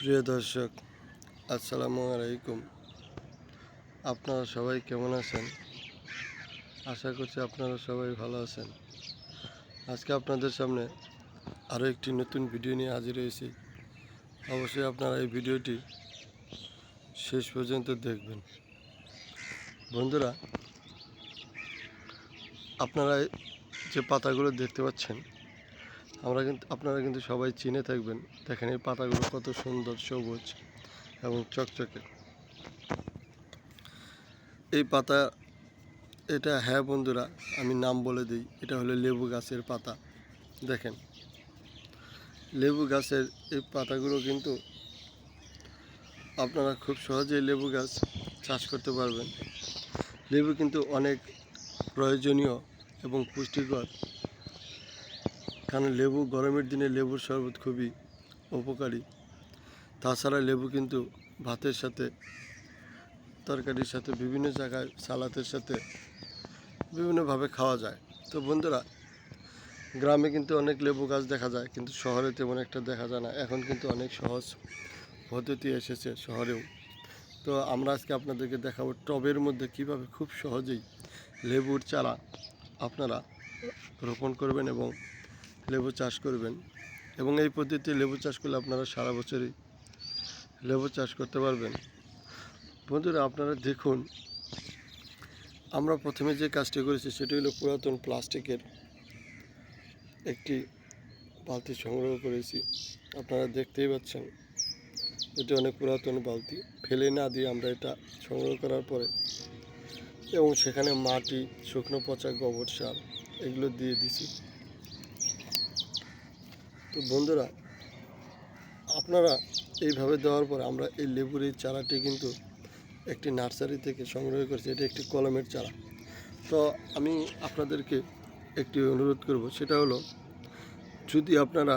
প্রিয় দর্শক, আসসালামু আলাইকুম। আপনারা সবাই কেমন আছেন? আশা করছি আপনারা সবাই ভালো আছেন। আজকে আপনাদের সামনে আরও একটি নতুন ভিডিও নিয়ে হাজির হয়েছি। অবশ্যই আপনারা এই ভিডিওটি শেষ পর্যন্ত দেখবেন। বন্ধুরা, আপনারা যে পাতাগুলো দেখতে পাচ্ছেন আমরা কিন্তু, আপনারা কিন্তু সবাই চিনে থাকবেন। দেখেন এই পাতাগুলো কত সুন্দর সবুজ এবং চকচকে। এই পাতা, এটা হ্যাঁ বন্ধুরা, আমি নাম বলে দিই। এটা হলো লেবু গাছের পাতা। দেখেন, লেবু গাছের এই পাতাগুলো কিন্তু আপনারা খুব সহজেই লেবু গাছ চাষ করতে পারবেন। লেবু কিন্তু অনেক প্রয়োজনীয় এবং পুষ্টিকর। কারণ লেবু, গরমের দিনে লেবুর শরবত খুবই উপকারী। তাছাড়া লেবু কিন্তু ভাতের সাথে, তরকারির সাথে, বিভিন্ন জায়গায় সালাতের সাথে বিভিন্নভাবে খাওয়া যায়। তো বন্ধুরা, গ্রামে কিন্তু অনেক লেবু গাছ দেখা যায়, কিন্তু শহরে তেমন একটা দেখা যায় না। এখন কিন্তু অনেক সহজ পদ্ধতি এসেছে শহরেও। তো আমরা আজকে আপনাদেরকে দেখাবো টবের মধ্যে কীভাবে খুব সহজেই লেবুর চারা আপনারা রোপণ করবেন এবং লেবু চাষ করবেন এবং এই পদ্ধতিতে লেবু চাষ করলে আপনারা সারা বছরই লেবু চাষ করতে পারবেন। বন্ধুরা, আপনারা দেখুন, আমরা প্রথমে যে কাজটি করেছি সেটি হলো পুরাতন প্লাস্টিকের একটি বালতি সংগ্রহ করেছি। আপনারা দেখতেই পাচ্ছেন, এটি অনেক পুরাতন বালতি। ফেলে না দিয়ে আমরা এটা সংগ্রহ করার পরে এবং সেখানে মাটি, শুকনো পচা গোবর সার এগুলো দিয়ে দিছি। তো বন্ধুরা, আপনারা এইভাবে দেওয়ার পর আমরা এই লেবুর এই চারাটি কিন্তু একটি নার্সারি থেকে সংগ্রহ করেছি। এটা একটি কলমের চারা। তো আমি আপনাদেরকে একটি অনুরোধ করব, সেটা হলো, যদি আপনারা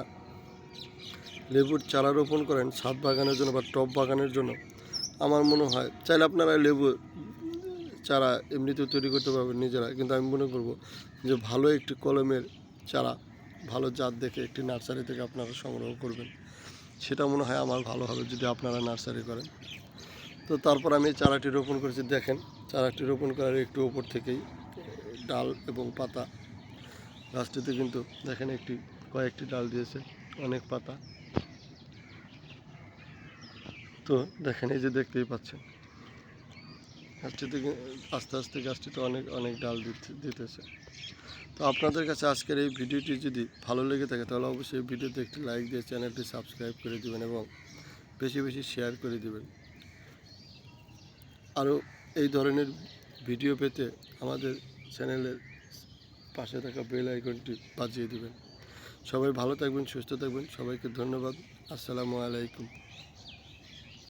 লেবুর চারা রোপণ করেন ছাদ বাগানের জন্য বা টপ বাগানের জন্য, আমার মনে হয়, চাইলে আপনারা লেবু চারা এমনিতেও তৈরি করতে পারবেন নিজেরা। কিন্তু আমি মনে করব যে ভালো একটি কলমের চারা ভালো জাত দেখে একটি নার্সারি থেকে আপনারা সংগ্রহ করবেন। সেটা মনে হয় আমার ভালো হবে যদি আপনারা নার্সারি করেন। তো তারপর আমি চারাটি রোপণ করেছি, দেখেন, চারাটি রোপণ করার একটু ওপর থেকেই ডাল এবং পাতা। গাছটিতে কিন্তু দেখেন একটি, কয়েকটি ডাল দিয়েছে, অনেক পাতা। তো দেখেন, এই যে দেখতেই পাচ্ছেন। গাছটিতে আস্তে আস্তে গাছটিতে অনেক অনেক ডাল দিতে- দিতেছে। তো আপনাদের কাছে আজকের এই ভিডিওটি যদি ভালো লেগে থাকে, তাহলে অবশ্যই ভিডিওতে একটি লাইক দিয়ে চ্যানেলটি সাবস্ক্রাইব করে দেবেন এবং বেশি বেশি শেয়ার করে দিবেন। আরও এই ধরনের ভিডিও পেতে আমাদের চ্যানেলের পাশে থাকা বেল আইকনটি বাজিয়ে দেবেন। সবাই ভালো থাকবেন, সুস্থ থাকবেন। সবাইকে ধন্যবাদ। আসসালামু আলাইকুম।